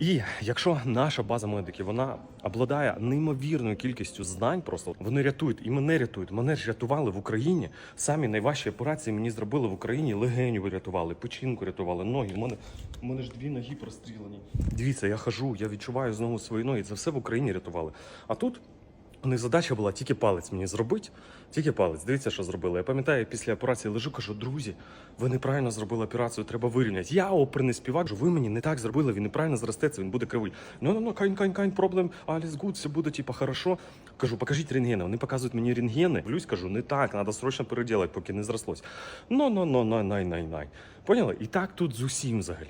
І якщо наша база медиків вона обладає неймовірною кількістю знань, просто вони рятують і мене рятують. Мене ж рятували в Україні. Самі найважчі операції мені зробили в Україні. Легеню вирятували, печінку рятували, ноги. У мене у мене ж дві ноги прострілені. Дивіться, я хожу, я відчуваю знову свої ноги. Це все в Україні рятували. А тут них задача була тільки палець мені зробити, тільки палець. Дивіться, що зробили. Я пам'ятаю, після операції лежу, кажу, друзі, ви неправильно зробили операцію, треба вирівняти. Я оперний співак, кажу, ви мені не так зробили, він неправильно зростеться, він буде кривий. Ну, ну, ну, кайн, кайн, кайн, проблем, alles good, все буде, типа, хорошо. Кажу, покажіть рентгени. Вони показують мені рентгени. Дивлюсь, кажу, не так, треба срочно переділати, поки не зрослось. Ну, ну, ну, най, най, най, най. Поняли? І так тут з усім взагалі.